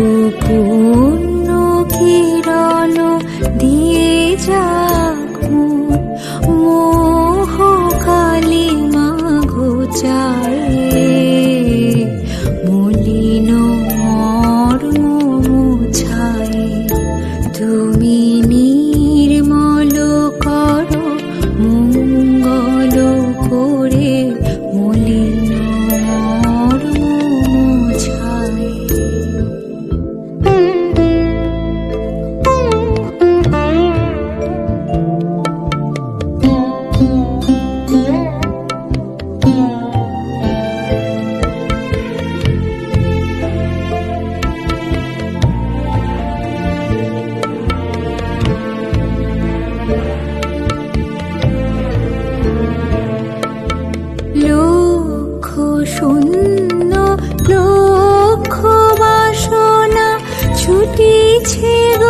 不顾 মিছে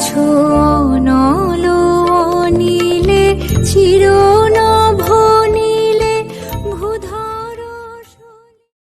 ছো নল নীলে চির